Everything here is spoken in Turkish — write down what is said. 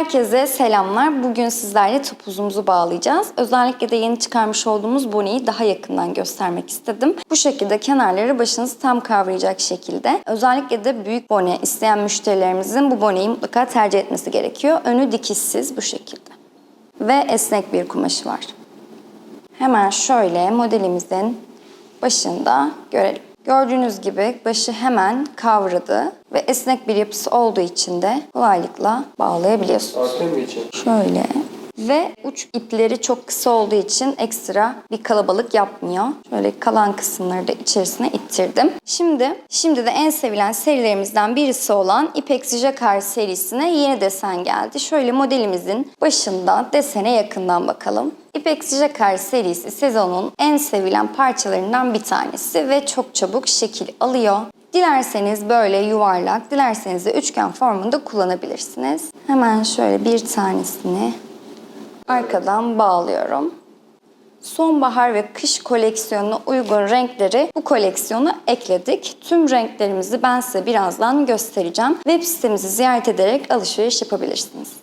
Herkese selamlar. Bugün sizlerle topuzumuzu bağlayacağız. Özellikle de yeni çıkarmış olduğumuz boneyi daha yakından göstermek istedim. Bu şekilde kenarları başınızı tam kavrayacak şekilde. Özellikle de büyük bone isteyen müşterilerimizin bu boneyi mutlaka tercih etmesi gerekiyor. Önü dikişsiz bu şekilde. Ve esnek bir kumaşı var. Hemen şöyle modelimizin başında görelim. Gördüğünüz gibi başı hemen kavradı ve esnek bir yapısı olduğu için de kolaylıkla bağlayabiliyorsunuz. Şöyle. Ve uç ipleri çok kısa olduğu için ekstra bir kalabalık yapmıyor. Şöyle kalan kısımları da içerisine ittirdim. Şimdi, şimdi de en sevilen serilerimizden birisi olan İpek Zijakar serisine yeni desen geldi. Şöyle modelimizin başında desene yakından bakalım. İpek Zijakar serisi sezonun en sevilen parçalarından bir tanesi ve çok çabuk şekil alıyor. Dilerseniz böyle yuvarlak, dilerseniz de üçgen formunda kullanabilirsiniz. Hemen şöyle bir tanesini arkadan bağlıyorum. Sonbahar ve kış koleksiyonuna uygun renkleri bu koleksiyona ekledik. Tüm renklerimizi ben size birazdan göstereceğim. Web sitemizi ziyaret ederek alışveriş yapabilirsiniz.